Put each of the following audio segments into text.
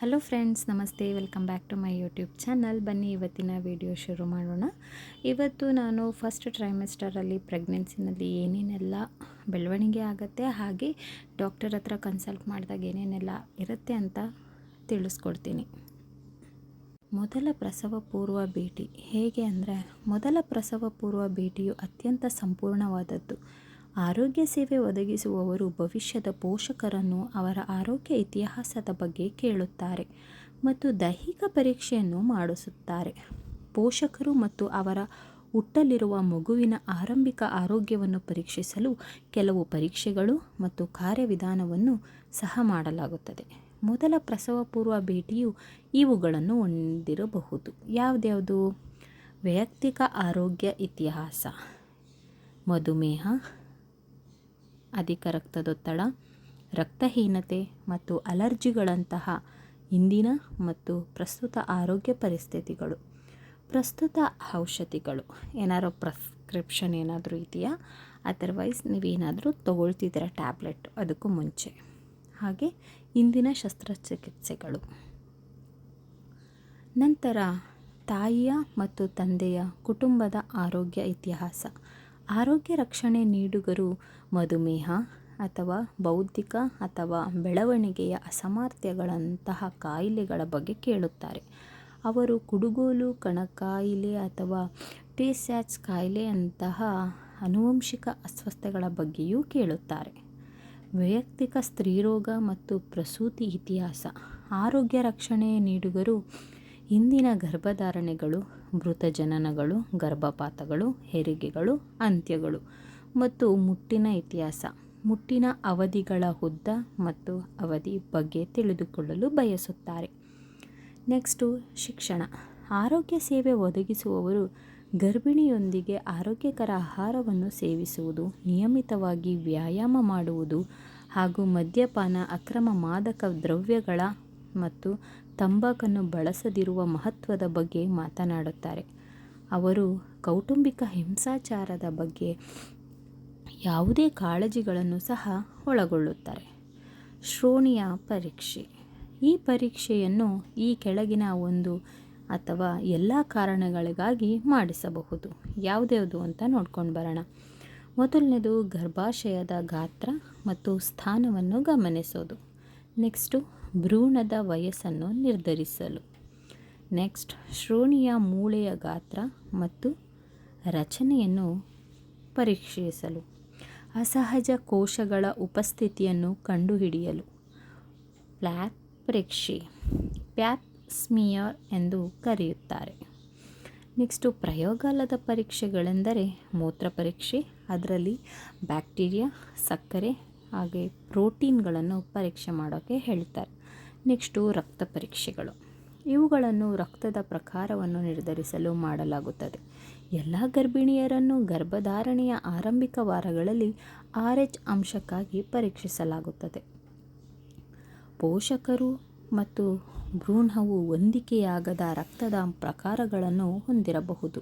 Hello friends, ನಮಸ್ತೆ. Welcome back to my YouTube channel. ಬನ್ನಿ, ಇವತ್ತಿನ ವಿಡಿಯೋ ಶುರು ಮಾಡೋಣ. ಇವತ್ತು ನಾನು ಫಸ್ಟ್ ಟ್ರೈಮೆಸ್ಟರಲ್ಲಿ ಪ್ರೆಗ್ನೆನ್ಸಿನಲ್ಲಿ ಏನೇನೆಲ್ಲ ಬೆಳವಣಿಗೆ ಆಗುತ್ತೆ, ಹಾಗೆ ಡಾಕ್ಟರ್ ಹತ್ರ ಕನ್ಸಲ್ಟ್ ಮಾಡಿದಾಗ ಏನೇನೆಲ್ಲ ಇರುತ್ತೆ ಅಂತ ತಿಳಿಸ್ಕೊಡ್ತೀನಿ. ಮೊದಲ ಪ್ರಸವ ಪೂರ್ವ ಭೇಟಿ ಹೇಗೆ ಅಂದರೆ, ಮೊದಲ ಪ್ರಸವ ಪೂರ್ವ ಭೇಟಿಯು ಅತ್ಯಂತ ಸಂಪೂರ್ಣವಾದದ್ದು. ಆರೋಗ್ಯ ಸೇವೆ ಒದಗಿಸುವವರು ಭವಿಷ್ಯದ ಪೋಷಕರನ್ನು ಅವರ ಆರೋಗ್ಯ ಇತಿಹಾಸದ ಬಗ್ಗೆ ಕೇಳುತ್ತಾರೆ ಮತ್ತು ದೈಹಿಕ ಪರೀಕ್ಷೆಯನ್ನು ಮಾಡಿಸುತ್ತಾರೆ. ಪೋಷಕರು ಮತ್ತು ಅವರ ಹುಟ್ಟಲಿರುವ ಮಗುವಿನ ಆರಂಭಿಕ ಆರೋಗ್ಯವನ್ನು ಪರೀಕ್ಷಿಸಲು ಕೆಲವು ಪರೀಕ್ಷೆಗಳು ಮತ್ತು ಕಾರ್ಯವಿಧಾನವನ್ನು ಸಹ ಮಾಡಲಾಗುತ್ತದೆ. ಮೊದಲ ಪ್ರಸವ ಪೂರ್ವ ಭೇಟಿಯು ಇವುಗಳನ್ನು ಹೊಂದಿರಬಹುದು. ಯಾವುದ್ಯಾವುದು? ವೈಯಕ್ತಿಕ ಆರೋಗ್ಯ ಇತಿಹಾಸ, ಮಧುಮೇಹ ಅಧಿಕ ರಕ್ತದೊತ್ತಡ, ರಕ್ತಹೀನತೆ ಮತ್ತು ಅಲರ್ಜಿಗಳಂತಹ ಇಂದಿನ ಮತ್ತು ಪ್ರಸ್ತುತ ಆರೋಗ್ಯ ಪರಿಸ್ಥಿತಿಗಳು. ಪ್ರಸ್ತುತ ಔಷಧಿಗಳು. ಏನಾದ್ರು ಪ್ರಿಸ್ಕ್ರಿಪ್ಷನ್ ಏನಾದರೂ ಇದೆಯಾ? ಅದರ್ವೈಸ್ ನೀವೇನಾದರೂ ತೊಗೊಳ್ತಿದ್ದೀರ ಟ್ಯಾಬ್ಲೆಟ್ ಅದಕ್ಕೂ ಮುಂಚೆ. ಹಾಗೆ ಇಂದಿನ ಶಸ್ತ್ರಚಿಕಿತ್ಸೆಗಳು. ನಂತರ ತಾಯಿಯ ಮತ್ತು ತಂದೆಯ ಕುಟುಂಬದ ಆರೋಗ್ಯ ಇತಿಹಾಸ. ಆರೋಗ್ಯ ರಕ್ಷಣೆ ನೀಡುಗರು ಮಧುಮೇಹ ಅಥವಾ ಬೌದ್ಧಿಕ ಅಥವಾ ಬೆಳವಣಿಗೆಯ ಅಸಾಮರ್ಥ್ಯಗಳಂತಹ ಕಾಯಿಲೆಗಳ ಬಗ್ಗೆ ಕೇಳುತ್ತಾರೆ. ಅವರು ಕುಡುಗೋಲು, ಕಣಕಾಯಿಲೆ ಅಥವಾ ಟೇಸ್ಯಾಚ್ ಕಾಯಿಲೆಯಂತಹ ಅನುವಂಶಿಕ ಅಸ್ವಸ್ಥತೆಗಳ ಬಗ್ಗೆಯೂ ಕೇಳುತ್ತಾರೆ. ವೈಯಕ್ತಿಕ ಸ್ತ್ರೀರೋಗ ಮತ್ತು ಪ್ರಸೂತಿ ಇತಿಹಾಸ, ಆರೋಗ್ಯ ರಕ್ಷಣೆ ನೀಡುಗರು ಇಂದಿನ ಗರ್ಭಧಾರಣೆಗಳು ಮೃತ ಜನನಗಳು, ಗರ್ಭಪಾತಗಳು, ಹೆರಿಗೆಗಳು, ಅಂತ್ಯಗಳು ಮತ್ತು ಮುಟ್ಟಿನ ಇತಿಹಾಸ. ಮುಟ್ಟಿನ ಅವಧಿಗಳ ಉದ್ದ ಮತ್ತು ಅವಧಿ ಬಗ್ಗೆ ತಿಳಿದುಕೊಳ್ಳಲು ಬಯಸುತ್ತಾರೆ. ನೆಕ್ಸ್ಟು, ಶಿಕ್ಷಣ. ಆರೋಗ್ಯ ಸೇವೆ ಒದಗಿಸುವವರು ಗರ್ಭಿಣಿಯೊಂದಿಗೆ ಆರೋಗ್ಯಕರ ಆಹಾರವನ್ನು ಸೇವಿಸುವುದು, ನಿಯಮಿತವಾಗಿ ವ್ಯಾಯಾಮ ಮಾಡುವುದು ಹಾಗೂ ಮದ್ಯಪಾನ, ಅಕ್ರಮ ಮಾದಕ ದ್ರವ್ಯಗಳ ಮತ್ತು ತಂಬಾಕನ್ನು ಬಳಸದಿರುವ ಮಹತ್ವದ ಬಗ್ಗೆ ಮಾತನಾಡುತ್ತಾರೆ. ಅವರು ಕೌಟುಂಬಿಕ ಹಿಂಸಾಚಾರದ ಬಗ್ಗೆ ಯಾವುದೇ ಕಾಳಜಿಗಳನ್ನು ಸಹ ಒಳಗೊಳ್ಳುತ್ತಾರೆ. ಶ್ರೋಣಿಯ ಪರೀಕ್ಷೆ. ಈ ಪರೀಕ್ಷೆಯನ್ನು ಈ ಕೆಳಗಿನ ಒಂದು ಅಥವಾ ಎಲ್ಲ ಕಾರಣಗಳಿಗಾಗಿ ಮಾಡಿಸಬಹುದು. ಯಾವುದ್ಯಾವುದು ಅಂತ ನೋಡ್ಕೊಂಡು ಬರೋಣ. ಮೊದಲನೇದು ಗರ್ಭಾಶಯದ ಗಾತ್ರ ಮತ್ತು ಸ್ಥಾನವನ್ನು ಗಮನಿಸೋದು. ನೆಕ್ಸ್ಟು ಭ್ರೂಣದ ವಯಸ್ಸನ್ನು ನಿರ್ಧರಿಸಲು. ನೆಕ್ಸ್ಟ್, ಶ್ರೋಣಿಯ ಮೂಳೆಯ ಗಾತ್ರ ಮತ್ತು ರಚನೆಯನ್ನು ಪರೀಕ್ಷಿಸಲು. ಅಸಹಜ ಕೋಶಗಳ ಉಪಸ್ಥಿತಿಯನ್ನು ಕಂಡುಹಿಡಿಯಲು. ಪ್ಲ್ಯಾಪ್ ಪರೀಕ್ಷೆ. ಪ್ಯಾಪ್ ಸ್ಮಿಯರ್ ಎಂದು ಕರೆಯುತ್ತಾರೆ. ನೆಕ್ಸ್ಟು, ಪ್ರಯೋಗಾಲಯದ ಪರೀಕ್ಷೆಗಳೆಂದರೆ ಮೂತ್ರ ಪರೀಕ್ಷೆ, ಅದರಲ್ಲಿ ಬ್ಯಾಕ್ಟೀರಿಯಾ, ಸಕ್ಕರೆ ಹಾಗೆ ಪ್ರೋಟೀನ್ಗಳನ್ನು ಪರೀಕ್ಷೆ ಮಾಡೋಕ್ಕೆ ಹೇಳ್ತಾರೆ. ನೆಕ್ಸ್ಟು ರಕ್ತ ಪರೀಕ್ಷೆಗಳು. ಇವುಗಳನ್ನು ರಕ್ತದ ಪ್ರಕಾರವನ್ನು ನಿರ್ಧರಿಸಲು ಮಾಡಲಾಗುತ್ತದೆ. ಎಲ್ಲ ಗರ್ಭಿಣಿಯರನ್ನು ಗರ್ಭಧಾರಣೆಯ ಆರಂಭಿಕ ವಾರಗಳಲ್ಲಿ ಆರ್ ಎಚ್ ಅಂಶಕ್ಕಾಗಿ ಪರೀಕ್ಷಿಸಲಾಗುತ್ತದೆ. ಪೋಷಕರು ಮತ್ತು ಭ್ರೂಣವು ಹೊಂದಿಕೆಯಾಗದ ರಕ್ತದ ಪ್ರಕಾರಗಳನ್ನು ಹೊಂದಿರಬಹುದು.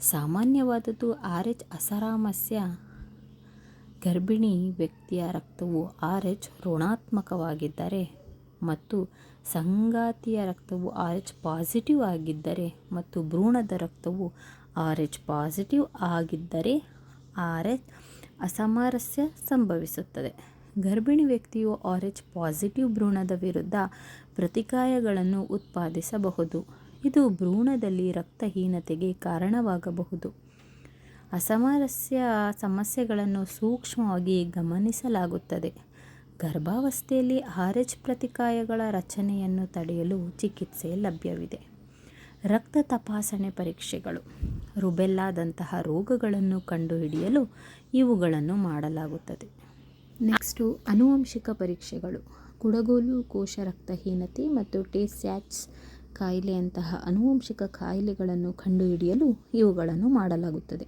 ಸಾಮಾನ್ಯವಾದದ್ದು ಆರ್ ಎಚ್ ಅಸಾರಾಮಸ್ಯ ಗರ್ಭಿಣಿ ವ್ಯಕ್ತಿಯ ರಕ್ತವು ಆರ್ ಎಚ್ ಋಣಾತ್ಮಕವಾಗಿದ್ದರೆ ಮತ್ತು ಸಂಗಾತಿಯ ರಕ್ತವು ಆರ್ ಎಚ್ ಪಾಸಿಟಿವ್ ಆಗಿದ್ದರೆ ಮತ್ತು ಭ್ರೂಣದ ರಕ್ತವು ಆರ್ ಎಚ್ ಪಾಸಿಟಿವ್ ಆಗಿದ್ದರೆ ಆರ್ ಎಚ್ ಅಸಾಮರಸ್ಯ ಸಂಭವಿಸುತ್ತದೆ. ಗರ್ಭಿಣಿ ವ್ಯಕ್ತಿಯು ಆರ್ ಎಚ್ ಪಾಸಿಟಿವ್ ಭ್ರೂಣದ ವಿರುದ್ಧ ಪ್ರತಿಕಾಯಗಳನ್ನು ಉತ್ಪಾದಿಸಬಹುದು. ಇದು ಭ್ರೂಣದಲ್ಲಿ ರಕ್ತಹೀನತೆಗೆ ಕಾರಣವಾಗಬಹುದು. ಅಸಾಮರಸ್ಯ ಸಮಸ್ಯೆಗಳನ್ನು ಸೂಕ್ಷ್ಮವಾಗಿ ಗಮನಿಸಲಾಗುತ್ತದೆ. ಗರ್ಭಾವಸ್ಥೆಯಲ್ಲಿ ಆರ್ ಎಚ್ ಪ್ರತಿಕಾಯಗಳ ರಚನೆಯನ್ನು ತಡೆಯಲು ಚಿಕಿತ್ಸೆ ಲಭ್ಯವಿದೆ. ರಕ್ತ ತಪಾಸಣೆ ಪರೀಕ್ಷೆಗಳು, ರುಬೆಲ್ಲಾದಂತಹ ರೋಗಗಳನ್ನು ಕಂಡುಹಿಡಿಯಲು ಇವುಗಳನ್ನು ಮಾಡಲಾಗುತ್ತದೆ. ನೆಕ್ಸ್ಟು ಅನುವಂಶಿಕ ಪರೀಕ್ಷೆಗಳು. ಕುಡಗೋಲು ಕೋಶ ರಕ್ತಹೀನತೆ ಮತ್ತು ಟೇಸ್ಯಾಟ್ಸ್ ಕಾಯಿಲೆಯಂತಹ ಅನುವಂಶಿಕ ಕಾಯಿಲೆಗಳನ್ನು ಕಂಡುಹಿಡಿಯಲು ಇವುಗಳನ್ನು ಮಾಡಲಾಗುತ್ತದೆ.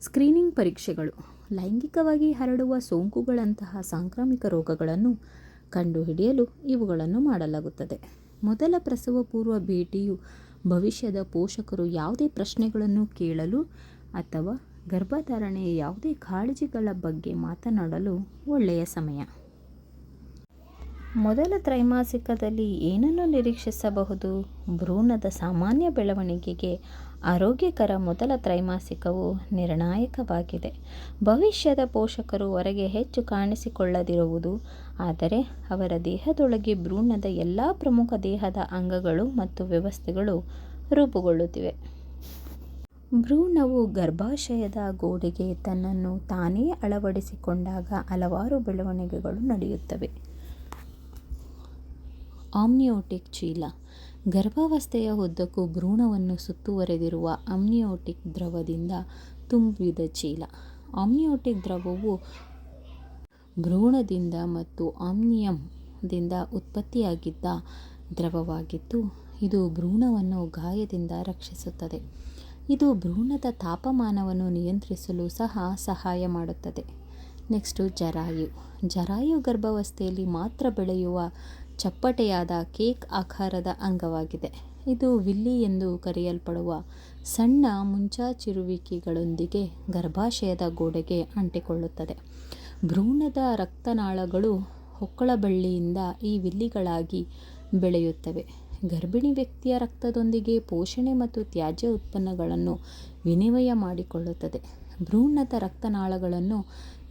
ಸ್ಕ್ರೀನಿಂಗ್ ಪರೀಕ್ಷೆಗಳು. ಲೈಂಗಿಕವಾಗಿ ಹರಡುವ ಸೋಂಕುಗಳಂತಹ ಸಾಂಕ್ರಾಮಿಕ ರೋಗಗಳನ್ನು ಕಂಡುಹಿಡಿಯಲು ಇವುಗಳನ್ನು ಮಾಡಲಾಗುತ್ತದೆ. ಮೊದಲ ಪ್ರಸವ ಪೂರ್ವ ಭೇಟಿಯು ಭವಿಷ್ಯದ ಪೋಷಕರು ಯಾವುದೇ ಪ್ರಶ್ನೆಗಳನ್ನು ಕೇಳಲು ಅಥವಾ ಗರ್ಭಧಾರಣೆಯ ಯಾವುದೇ ಕಾಳಜಿಗಳ ಬಗ್ಗೆ ಮಾತನಾಡಲು ಒಳ್ಳೆಯ ಸಮಯ. ಮೊದಲ ತ್ರೈಮಾಸಿಕದಲ್ಲಿ ಏನನ್ನು ನಿರೀಕ್ಷಿಸಬಹುದು? ಭ್ರೂಣದ ಸಾಮಾನ್ಯ ಬೆಳವಣಿಗೆಗೆ ಆರೋಗ್ಯಕರ ಮೊದಲ ತ್ರೈಮಾಸಿಕವು ನಿರ್ಣಾಯಕವಾಗಿದೆ. ಭವಿಷ್ಯದ ಪೋಷಕರು ಹೊರಗೆ ಹೆಚ್ಚು ಕಾಣಿಸಿಕೊಳ್ಳದಿರುವುದು, ಆದರೆ ಅವರ ದೇಹದೊಳಗೆ ಭ್ರೂಣದ ಎಲ್ಲ ಪ್ರಮುಖ ದೇಹದ ಅಂಗಗಳು ಮತ್ತು ವ್ಯವಸ್ಥೆಗಳು ರೂಪುಗೊಳ್ಳುತ್ತಿವೆ. ಭ್ರೂಣವು ಗರ್ಭಾಶಯದ ಗೋಡೆಗೆ ತನ್ನನ್ನು ತಾನೇ ಅಳವಡಿಸಿಕೊಂಡಾಗ ಹಲವಾರು ಬೆಳವಣಿಗೆಗಳು ನಡೆಯುತ್ತವೆ. ಆಮ್ನಿಯೋಟಿಕ್ ಚೀಲ. ಗರ್ಭಾವಸ್ಥೆಯ ಉದ್ದಕ್ಕೂ ಭ್ರೂಣವನ್ನು ಸುತ್ತುವರೆದಿರುವ ಆಮ್ನಿಯೋಟಿಕ್ ದ್ರವದಿಂದ ತುಂಬಿದ ಚೀಲ. ಆಮ್ನಿಯೋಟಿಕ್ ದ್ರವವು ಭ್ರೂಣದಿಂದ ಮತ್ತು ಆಮ್ನಿಯಂದಿಂದ ಉತ್ಪತ್ತಿಯಾಗಿದ್ದ ದ್ರವವಾಗಿದ್ದು, ಇದು ಭ್ರೂಣವನ್ನು ಗಾಯದಿಂದ ರಕ್ಷಿಸುತ್ತದೆ. ಇದು ಭ್ರೂಣದ ತಾಪಮಾನವನ್ನು ನಿಯಂತ್ರಿಸಲು ಸಹ ಸಹಾಯ ಮಾಡುತ್ತದೆ. ನೆಕ್ಸ್ಟು ಜರಾಯು. ಜರಾಯು ಗರ್ಭಾವಸ್ಥೆಯಲ್ಲಿ ಮಾತ್ರ ಬೆಳೆಯುವ ಚಪ್ಪಟೆಯಾದ ಕೇಕ್ ಆಕಾರದ ಅಂಗವಾಗಿದೆ. ಇದು ವಿಲ್ಲಿ ಎಂದು ಕರೆಯಲ್ಪಡುವ ಸಣ್ಣ ಮುಂಚಾಚಿರುವಿಕೆಗಳೊಂದಿಗೆ ಗರ್ಭಾಶಯದ ಗೋಡೆಗೆ ಅಂಟಿಕೊಳ್ಳುತ್ತದೆ. ಭ್ರೂಣದ ರಕ್ತನಾಳಗಳು ಹೊಕ್ಕಳಬಳ್ಳಿಯಿಂದ ಈ ವಿಲ್ಲಿಗಳಾಗಿ ಬೆಳೆಯುತ್ತವೆ. ಗರ್ಭಿಣಿ ವ್ಯಕ್ತಿಯ ರಕ್ತದೊಂದಿಗೆ ಪೋಷಣೆ ಮತ್ತು ತ್ಯಾಜ್ಯ ಉತ್ಪನ್ನಗಳನ್ನು ವಿನಿಮಯ ಮಾಡಿಕೊಳ್ಳುತ್ತದೆ. ಭ್ರೂಣದ ರಕ್ತನಾಳಗಳನ್ನು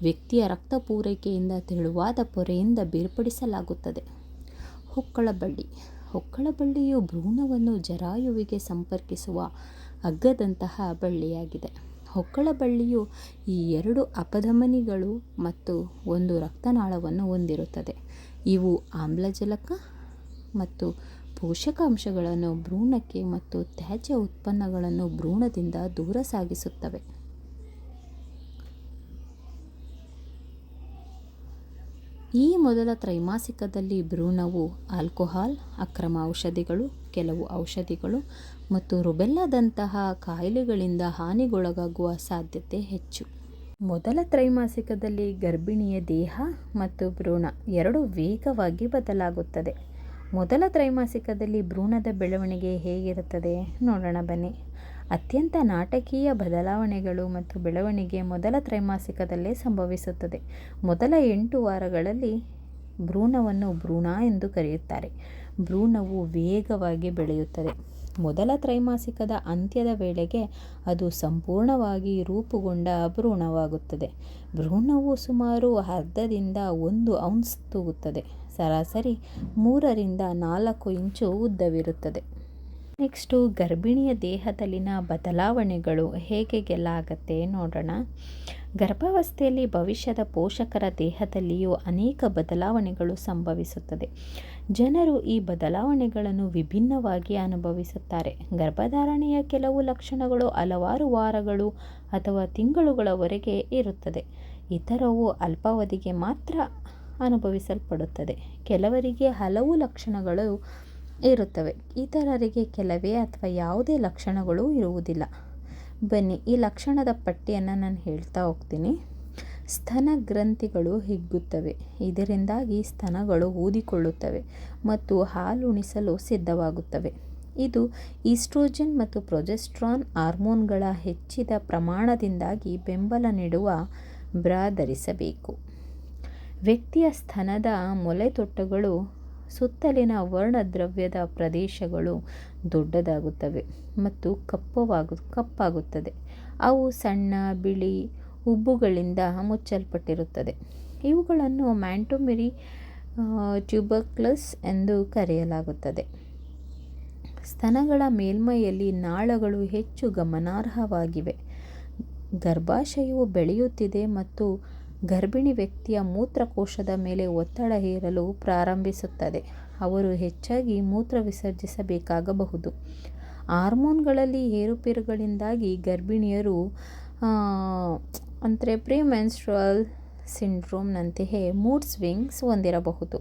ವ್ಯಕ್ತಿಯ ರಕ್ತ ಪೂರೈಕೆಯಿಂದ ತೆಳುವಾದ ಪೊರೆಯಿಂದ ಬೇರ್ಪಡಿಸಲಾಗುತ್ತದೆ. ಹೊಕ್ಕಳಬಳ್ಳಿ. ಹೊಕ್ಕಳಬಳ್ಳಿಯು ಭ್ರೂಣವನ್ನು ಜರಾಯುವಿಗೆ ಸಂಪರ್ಕಿಸುವ ಅಗ್ಗದಂತಹ ಬಳ್ಳಿಯಾಗಿದೆ. ಹೊಕ್ಕಳಬಳ್ಳಿಯು ಈ ಎರಡು ಅಪಧಮನಿಗಳು ಮತ್ತು ಒಂದು ರಕ್ತನಾಳವನ್ನು ಹೊಂದಿರುತ್ತದೆ. ಇವು ಆಮ್ಲಜನಕ ಮತ್ತು ಪೋಷಕಾಂಶಗಳನ್ನು ಭ್ರೂಣಕ್ಕೆ ಮತ್ತು ತ್ಯಾಜ್ಯ ಉತ್ಪನ್ನಗಳನ್ನು ಭ್ರೂಣದಿಂದ ದೂರ ಸಾಗಿಸುತ್ತವೆ. ಈ ಮೊದಲ ತ್ರೈಮಾಸಿಕದಲ್ಲಿ ಭ್ರೂಣವು ಆಲ್ಕೋಹಾಲ್, ಅಕ್ರಮ ಔಷಧಿಗಳು, ಕೆಲವು ಔಷಧಿಗಳು ಮತ್ತು ರುಬೆಲ್ಲಾದಂತಹ ಕಾಯಿಲೆಗಳಿಂದ ಹಾನಿಗೊಳಗಾಗುವ ಸಾಧ್ಯತೆ ಹೆಚ್ಚು. ಮೊದಲ ತ್ರೈಮಾಸಿಕದಲ್ಲಿ ಗರ್ಭಿಣಿಯ ದೇಹ ಮತ್ತು ಭ್ರೂಣ ಎರಡು ವೇಗವಾಗಿ ಬದಲಾಗುತ್ತದೆ. ಮೊದಲ ತ್ರೈಮಾಸಿಕದಲ್ಲಿ ಭ್ರೂಣದ ಬೆಳವಣಿಗೆ ಹೇಗಿರುತ್ತದೆ ನೋಡೋಣ ಬನ್ನಿ. ಅತ್ಯಂತ ನಾಟಕೀಯ ಬದಲಾವಣೆಗಳು ಮತ್ತು ಬೆಳವಣಿಗೆ ಮೊದಲ ತ್ರೈಮಾಸಿಕದಲ್ಲೇ ಸಂಭವಿಸುತ್ತದೆ. ಮೊದಲ ಎಂಟು ವಾರಗಳಲ್ಲಿ ಭ್ರೂಣವನ್ನು ಭ್ರೂಣ ಎಂದು ಕರೆಯುತ್ತಾರೆ. ಭ್ರೂಣವು ವೇಗವಾಗಿ ಬೆಳೆಯುತ್ತದೆ. ಮೊದಲ ತ್ರೈಮಾಸಿಕದ ಅಂತ್ಯದ ವೇಳೆಗೆ ಅದು ಸಂಪೂರ್ಣವಾಗಿ ರೂಪುಗೊಂಡ ಭ್ರೂಣವಾಗುತ್ತದೆ. ಭ್ರೂಣವು ಸುಮಾರು ಅರ್ಧದಿಂದ ಒಂದು ಔನ್ಸ್ ತೂಗುತ್ತದೆ. ಸರಾಸರಿ ಮೂರರಿಂದ ನಾಲ್ಕು ಇಂಚು ಉದ್ದವಿರುತ್ತದೆ. ನೆಕ್ಸ್ಟು ಗರ್ಭಿಣಿಯ ದೇಹದಲ್ಲಿನ ಬದಲಾವಣೆಗಳು ಹೇಗೆ ಆಗತ್ತೆ ನೋಡೋಣ. ಗರ್ಭಾವಸ್ಥೆಯಲ್ಲಿ ಭವಿಷ್ಯದ ಪೋಷಕರ ದೇಹದಲ್ಲಿಯೂ ಅನೇಕ ಬದಲಾವಣೆಗಳು ಸಂಭವಿಸುತ್ತದೆ. ಜನರು ಈ ಬದಲಾವಣೆಗಳನ್ನು ವಿಭಿನ್ನವಾಗಿ ಅನುಭವಿಸುತ್ತಾರೆ. ಗರ್ಭಧಾರಣೆಯ ಕೆಲವು ಲಕ್ಷಣಗಳು ಹಲವಾರು ವಾರಗಳು ಅಥವಾ ತಿಂಗಳುಗಳವರೆಗೆ ಇರುತ್ತದೆ. ಇತರವು ಅಲ್ಪಾವಧಿಗೆ ಮಾತ್ರ ಅನುಭವಿಸಲ್ಪಡುತ್ತದೆ. ಕೆಲವರಿಗೆ ಹಲವು ಲಕ್ಷಣಗಳು ಇರುತ್ತವೆ. ಇತರರಿಗೆ ಕೆಲವೇ ಅಥವಾ ಯಾವುದೇ ಲಕ್ಷಣಗಳು ಇರುವುದಿಲ್ಲ. ಬನ್ನಿ, ಈ ಲಕ್ಷಣದ ಪಟ್ಟಿಯನ್ನು ನಾನು ಹೇಳ್ತಾ ಹೋಗ್ತೀನಿ. ಸ್ತನ ಗ್ರಂಥಿಗಳು ಹಿಗ್ಗುತ್ತವೆ. ಇದರಿಂದಾಗಿ ಸ್ತನಗಳು ಊದಿಕೊಳ್ಳುತ್ತವೆ ಮತ್ತು ಹಾಲುಣಿಸಲು ಸಿದ್ಧವಾಗುತ್ತವೆ. ಇದು ಈಸ್ಟ್ರೋಜನ್ ಮತ್ತು ಪ್ರೊಜೆಸ್ಟ್ರಾನ್ ಹಾರ್ಮೋನ್ಗಳ ಹೆಚ್ಚಿದ ಪ್ರಮಾಣದಿಂದಾಗಿ ಬೆಂಬಲ ನೀಡುವ ಬ್ರಾ ಧರಿಸಬೇಕು ವ್ಯಕ್ತಿಯ ಸ್ತನದ ಮೊಲೆತೊಟ್ಟುಗಳು ಸುತ್ತಲಿನ ವರ್ಣದ್ರವ್ಯದ ಪ್ರದೇಶಗಳು ದೊಡ್ಡದಾಗುತ್ತವೆ ಮತ್ತು ಕಪ್ಪವಾಗು, ಕಪ್ಪಾಗುತ್ತದೆ. ಅವು ಸಣ್ಣ, ಬಿಳಿ ಉಬ್ಬುಗಳಿಂದ ಮುಚ್ಚಲ್ಪಟ್ಟಿರುತ್ತದೆ. ಇವುಗಳನ್ನು ಮ್ಯಾಂಟೊಮೆರಿ ಟ್ಯೂಬರ್ಕ್ಲಸ್ ಎಂದು ಕರೆಯಲಾಗುತ್ತದೆ. ಸ್ತನಗಳ ಮೇಲ್ಮೈಯಲ್ಲಿ ನಾಳಗಳು ಹೆಚ್ಚು ಗಮನಾರ್ಹವಾಗಿವೆ. ಗರ್ಭಾಶಯವು ಬೆಳೆಯುತ್ತಿದೆ ಮತ್ತು ಗರ್ಭಿಣಿ ವ್ಯಕ್ತಿಯ ಮೂತ್ರಕೋಶದ ಮೇಲೆ ಒತ್ತಡ ಹೇರಲು ಪ್ರಾರಂಭಿಸುತ್ತದೆ. ಅವರು ಹೆಚ್ಚಾಗಿ ಮೂತ್ರ ವಿಸರ್ಜಿಸಬೇಕಾಗಬಹುದು. ಹಾರ್ಮೋನ್ಗಳಲ್ಲಿ ಏರುಪೇರುಗಳಿಂದಾಗಿ ಗರ್ಭಿಣಿಯರು ಅಂದರೆ ಪ್ರಿಮೆನ್ಸ್ಟ್ರಲ್ ಸಿಂಡ್ರೋಮ್ನಂತೆಯೇ ಮೂಡ್ ಸ್ವಿಂಗ್ಸ್ ಹೊಂದಿರಬಹುದು.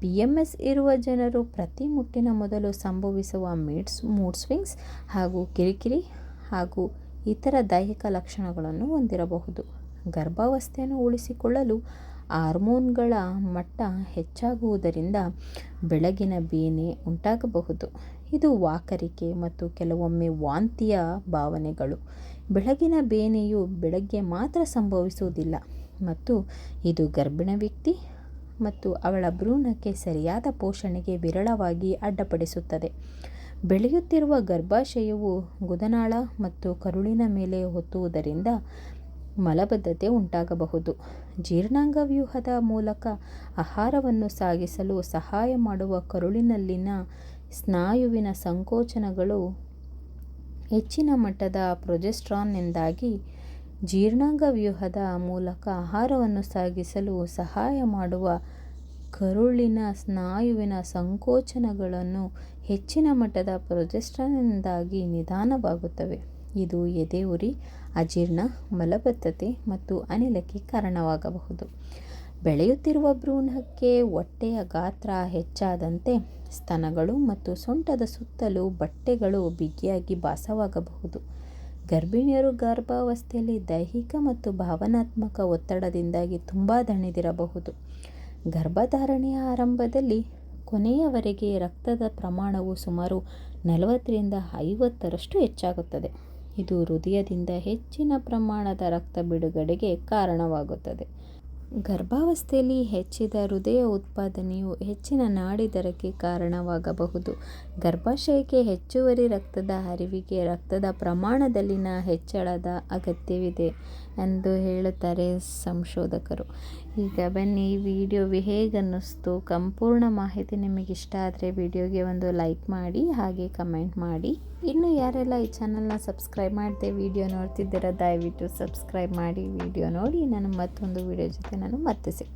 ಪಿ ಎಂ ಎಸ್ ಇರುವ ಜನರು ಪ್ರತಿ ಮುಟ್ಟಿನ ಮೊದಲು ಸಂಭವಿಸುವ ಮಿಡ್ಸ್ ಮೂಡ್ ಸ್ವಿಂಗ್ಸ್ ಹಾಗೂ ಕಿರಿಕಿರಿ ಹಾಗೂ ಇತರ ದೈಹಿಕ ಲಕ್ಷಣಗಳನ್ನು ಹೊಂದಿರಬಹುದು. ಗರ್ಭಾವಸ್ಥೆಯನ್ನು ಉಳಿಸಿಕೊಳ್ಳಲು ಹಾರ್ಮೋನ್ಗಳ ಮಟ್ಟ ಹೆಚ್ಚಾಗುವುದರಿಂದ ಬೆಳಗಿನ ಬೇನೆ ಉಂಟಾಗಬಹುದು. ಇದು ವಾಕರಿಕೆ ಮತ್ತು ಕೆಲವೊಮ್ಮೆ ವಾಂತಿಯ ಭಾವನೆಗಳು. ಬೆಳಗಿನ ಬೇನೆಯು ಬೆಳಗ್ಗೆ ಮಾತ್ರ ಸಂಭವಿಸುವುದಿಲ್ಲ ಮತ್ತು ಇದು ಗರ್ಭಿಣ ವ್ಯಕ್ತಿ ಮತ್ತು ಅವಳ ಭ್ರೂಣಕ್ಕೆ ಸರಿಯಾದ ಪೋಷಣೆಗೆ ವಿರಳವಾಗಿ ಅಡ್ಡಿಪಡಿಸುತ್ತದೆ. ಬೆಳೆಯುತ್ತಿರುವ ಗರ್ಭಾಶಯವು ಗುದನಾಳ ಮತ್ತು ಕರುಳಿನ ಮೇಲೆ ಒತ್ತುವುದರಿಂದ ಮಲಬದ್ಧತೆ ಉಂಟಾಗಬಹುದು. ಜೀರ್ಣಾಂಗ ವ್ಯೂಹದ ಮೂಲಕ ಆಹಾರವನ್ನು ಸಾಗಿಸಲು ಸಹಾಯ ಮಾಡುವ ಕರುಳಿನಲ್ಲಿನ ಸ್ನಾಯುವಿನ ಸಂಕೋಚನಗಳು ಹೆಚ್ಚಿನ ಮಟ್ಟದ ಪ್ರೊಜೆಸ್ಟ್ರಾನ್ನಿಂದಾಗಿ ಜೀರ್ಣಾಂಗ ವ್ಯೂಹದ ಮೂಲಕ ಆಹಾರವನ್ನು ಸಾಗಿಸಲು ಸಹಾಯ ಮಾಡುವ ಕರುಳಿನ ಸ್ನಾಯುವಿನ ಸಂಕೋಚನಗಳನ್ನು ಹೆಚ್ಚಿನ ಮಟ್ಟದ ಪ್ರೊಜೆಸ್ಟ್ರಾನ್ನಿಂದಾಗಿ ನಿಧಾನವಾಗುತ್ತವೆ. ಇದು ಎದೆ ಉರಿ, ಅಜೀರ್ಣ, ಮಲಬದ್ಧತೆ ಮತ್ತು ಅನಿಲಕ್ಕೆ ಕಾರಣವಾಗಬಹುದು. ಬೆಳೆಯುತ್ತಿರುವ ಭ್ರೂಣಕ್ಕೆ ಹೊಟ್ಟೆಯ ಗಾತ್ರ ಹೆಚ್ಚಾದಂತೆ ಸ್ತನಗಳು ಮತ್ತು ಸೊಂಟದ ಸುತ್ತಲೂ ಬಟ್ಟೆಗಳು ಬಿಗಿಯಾಗಿ ಭಾಸವಾಗಬಹುದು. ಗರ್ಭಿಣಿಯರು ಗರ್ಭಾವಸ್ಥೆಯಲ್ಲಿ ದೈಹಿಕ ಮತ್ತು ಭಾವನಾತ್ಮಕ ಒತ್ತಡದಿಂದಾಗಿ ತುಂಬ ದಣಿದಿರಬಹುದು. ಗರ್ಭಧಾರಣೆಯ ಆರಂಭದಲ್ಲಿ ಕೊನೆಯವರೆಗೆ ರಕ್ತದ ಪ್ರಮಾಣವು ಸುಮಾರು ನಲವತ್ತರಿಂದ ಐವತ್ತರಷ್ಟು ಹೆಚ್ಚಾಗುತ್ತದೆ. ಇದು ಹೃದಯದಿಂದ ಹೆಚ್ಚಿನ ಪ್ರಮಾಣದ ರಕ್ತ ಬಿಡುಗಡೆಗೆ ಕಾರಣವಾಗುತ್ತದೆ. ಗರ್ಭಾವಸ್ಥೆಯಲ್ಲಿ ಹೆಚ್ಚಿದ ಹೃದಯ ಉತ್ಪಾದನೆಯು ಹೆಚ್ಚಿನ ನಾಡಿದರಕ್ಕೆ ಕಾರಣವಾಗಬಹುದು. ಗರ್ಭಾಶಯಕ್ಕೆ ಹೆಚ್ಚುವರಿ ರಕ್ತದ ಹರಿವಿಗೆ ರಕ್ತದ ಪ್ರಮಾಣದಲ್ಲಿನ ಹೆಚ್ಚಳದ ಅಗತ್ಯವಿದೆ ಎಂದು ಹೇಳುತ್ತಾರೆ ಸಂಶೋಧಕರು. ಈಗ ಬನ್ನಿ ವಿಡಿಯೋ ಹೇಗನ್ನಿಸ್ತು ಸಂಪೂರ್ಣ ಮಾಹಿತಿ ನಿಮಗೆ ಇಷ್ಟ ಆದರೆ ವಿಡಿಯೋಗೆ ಒಂದು ಲೈಕ್ ಮಾಡಿ ಹಾಗೆ ಕಮೆಂಟ್ ಮಾಡಿ. ಇನ್ನು ಯಾರೆಲ್ಲ ಈ ಚಾನಲ್ನ ಸಬ್ಸ್ಕ್ರೈಬ್ ಮಾಡದೆ ವಿಡಿಯೋ ನೋಡ್ತಿದ್ದೀರಾ ದಯವಿಟ್ಟು ಸಬ್ಸ್ಕ್ರೈಬ್ ಮಾಡಿ ವಿಡಿಯೋ ನೋಡಿ. ನಾನು ಮತ್ತೊಂದು ವಿಡಿಯೋ ಜೊತೆ ನಾನು ಮತ್ತೆ ಸಿಗ್ತೀನಿ.